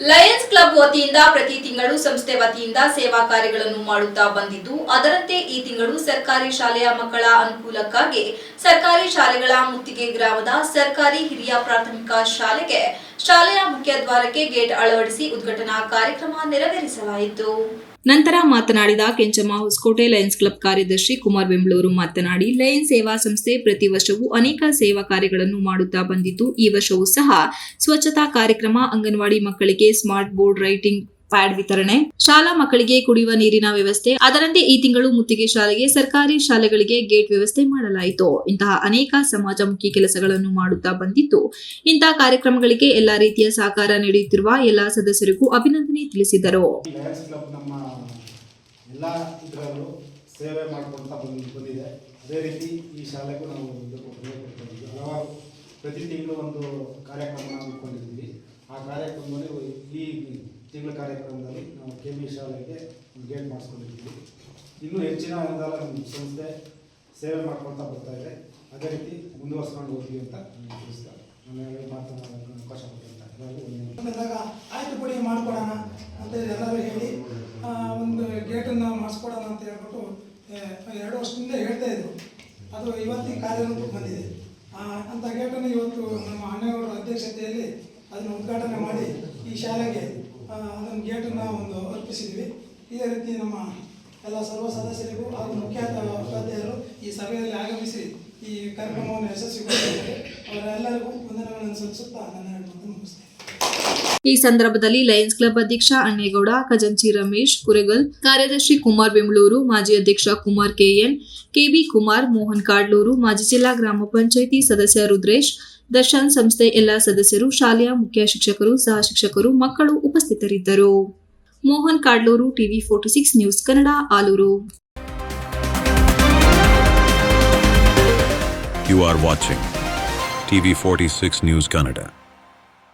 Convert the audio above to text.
Lions club ವತಿಯಿಂದ ಪ್ರತಿ ತಿಂಗಳು ಸಂಸ್ಥೆ ವತಿಯಿಂದ ಸೇವಾ ಕಾರ್ಯಗಳನ್ನು ಮಾಡುತ್ತಾ ಬಂದಿದ್ದು, ಅದರಂತೆ ಈ ತಿಂಗಳು ಸರ್ಕಾರಿ ಶಾಲೆಯ ಮಕ್ಕಳ ಅನುಕೂಲಕ್ಕಾಗಿ ಸರ್ಕಾರಿ ಶಾಲೆಗಳ ಮುತ್ತಿಗೆ ಗ್ರಾಮದ ಸರ್ಕಾರಿ ಹಿರಿಯ ಪ್ರಾಥಮಿಕ ಶಾಲೆಗೆ ಶಾಲೆಯ ಮುಖ್ಯ ದ್ವಾರಕ್ಕೆ ಗೇಟ್ ಅಳವಡಿಸಿ ಉದ್ಘಾಟನಾ ಕಾರ್ಯಕ್ರಮ ನೆರವೇರಿಸಲಾಯಿತು. ನಂತರ ಮಾತನಾಡಿದ ಕೆಂಚಮ್ಮ ಹೊಸಕೋಟೆ ಲಯನ್ಸ್ ಕ್ಲಬ್ ಕಾರ್ಯದರ್ಶಿ ಕುಮಾರ್ ಬೆಂಬಳೂರು ಮಾತನಾಡಿ ಲಯನ್ ಸೇವಾ ಸಂಸ್ಥೆ ಪ್ರತಿ ವರ್ಷವೂ ಅನೇಕ ಸೇವಾ ಕಾರ್ಯಗಳನ್ನು ಮಾಡುತ್ತಾ ಬಂದಿದ್ದು, ಈ ವರ್ಷವೂ ಸಹ ಸ್ವಚ್ಛತಾ ಕಾರ್ಯಕ್ರಮ ಅಂಗನವಾಡಿ ಮಕ್ಕಳಿಗೆ ಸ್ಮಾರ್ಟ್ ಬೋರ್ಡ್ ರೈಟಿಂಗ್ ಪ್ಯಾಡ್ ವಿತರಣೆ. ಶಾಲಾ ಮಕ್ಕಳಿಗೆ ಕುಡಿಯುವ ನೀರಿನ ವ್ಯವಸ್ಥೆ. ಅದರಂತೆ ಈ ತಿಂಗಳು ಮುತ್ತಿಗೆ ಶಾಲೆಗೆ ಸರ್ಕಾರಿ ಶಾಲೆಗಳಿಗೆ ಗೇಟ್ ವ್ಯವಸ್ಥೆ ಮಾಡಲಾಯಿತು. ಇಂತಹ ಅನೇಕ ಸಮಾಜಮುಖಿ ಕೆಲಸಗಳನ್ನು ಮಾಡುತ್ತಾ ಬಂದಿದ್ದು ಇಂತಹ ಕಾರ್ಯಕ್ರಮಗಳಿಗೆ ಎಲ್ಲಾ ರೀತಿಯ ಸಹಕಾರ ನೀಡುತ್ತಿರುವ ಎಲ್ಲಾ ಸದಸ್ಯರಿಗೂ ಅಭಿನಂದನೆ ತಿಳಿಸಿದರು. ಪ್ರತಿ ತಿಂಗಳು ಒಂದು ಕಾರ್ಯಕ್ರಮ ಹಮ್ಮಿಕೊಂಡಿದ್ದೀವಿ. ಆ ಕಾರ್ಯಕ್ರಮದಲ್ಲಿ ಈ ತಿಂಗಳ ಕಾರ್ಯಕ್ರಮದಲ್ಲಿ ನಾವು ಕೆ ಬಿ ಶಾಲೆಗೆ ಗೇಟ್ ಮಾಡಿಸ್ಕೊಂಡಿದ್ದೀವಿ. ಇನ್ನೂ ಹೆಚ್ಚಿನ ಅನುದಾನ ನಮ್ಮ ಸಂಸ್ಥೆ ಸೇವೆ ಮಾಡ್ಕೊಳ್ತಾ ಬರ್ತಾ ಇದೆ. ಅದೇ ರೀತಿ ಮುಂದುವರ್ಸ್ಕೊಂಡು ಹೋಗ್ತೀವಿ ಅಂತ ನಾನು ತಿಳಿಸ್ತಾ ನಾನು ಮಾತನಾಡೋಕ್ಕೆ ಅವಕಾಶ. ಬಂದಾಗ ಆಯ್ತು ಬಿಡಿ, ಮಾಡ್ಕೊಡೋಣ ಅಂತ ಎಲ್ಲರೂ ಹೇಳಿ ಒಂದು ಗೇಟನ್ನು ಮಾಡಿಸ್ಕೊಡೋಣ ಅಂತ ಹೇಳ್ಬಿಟ್ಟು ಎರಡು ವರ್ಷದಿಂದ ಹೇಳ್ತಾ ಇದ್ರು. ಅದು ಇವತ್ತಿನ ಕಾರ್ಯರೂಪಕ್ಕೆ ಬಂದಿದೆ. ಅಂಥ ಗೇಟನ್ನು ಇವತ್ತು ನಮ್ಮ ಅಣ್ಣಗಳ ಅಧ್ಯಕ್ಷತೆಯಲ್ಲಿ ಅದನ್ನು ಉದ್ಘಾಟನೆ ಮಾಡಿ ಈ ಶಾಲೆಗೆ ಅದನ್ನು ಗೇಟನ್ನು ಒಂದು ಅರ್ಪಿಸಿದ್ವಿ ಇದೇ ರೀತಿ ನಮ್ಮ ಎಲ್ಲ ಸರ್ವ ಸದಸ್ಯರಿಗೂ ಹಾಗೂ ಮುಖ್ಯ ಉಪಾಧ್ಯಾಯರು ಈ ಸಭೆಯಲ್ಲಿ ಆಗಮಿಸಿ ಈ ಕಾರ್ಯಕ್ರಮವನ್ನು ಯಶಸ್ವಿಗೊಳಿಸಿದ್ದಾರೆ. ಅವರೆಲ್ಲರಿಗೂ ವಂದನೆಗಳನ್ನು ಸಲ್ಲಿಸುತ್ತಾ ನನ್ನ ಹೇಳ್ಬೋದು ಮುಗಿಸ್ತೇನೆ. ಈ ಸಂದರ್ಭದಲ್ಲಿ ಲಯನ್ಸ್ ಕ್ಲಬ್ ಅಧ್ಯಕ್ಷ ಅಣ್ಣೇಗೌಡ, ಖಜಂಚಿ ರಮೇಶ್, ಕುರೆಗಲ್ ಕಾರ್ಯದರ್ಶಿ ಕುಮಾರ್ ಬೆಂಗಳೂರು, ಮಾಜಿ ಅಧ್ಯಕ್ಷ ಕುಮಾರ್ ಕೆಎನ್, ಕೆಬಿ ಕುಮಾರ್, ಮೋಹನ್ ಕಾಡ್ಲೂರು, ಮಾಜಿ ಜಿಲ್ಲಾ ಗ್ರಾಮ ಪಂಚಾಯಿತಿ ಸದಸ್ಯ ರುದ್ರೇಶ್, ದರ್ಶನ್ ಸಂಸ್ಥೆ ಎಲ್ಲಾ ಸದಸ್ಯರು, ಶಾಲೆಯ ಮುಖ್ಯ ಶಿಕ್ಷಕರು, ಸಹ ಶಿಕ್ಷಕರು, ಮಕ್ಕಳು ಉಪಸ್ಥಿತರಿದ್ದರು Mohan Kadluru, TV forty six news Kannada, Aluru You are watching forty 46 News Kannada.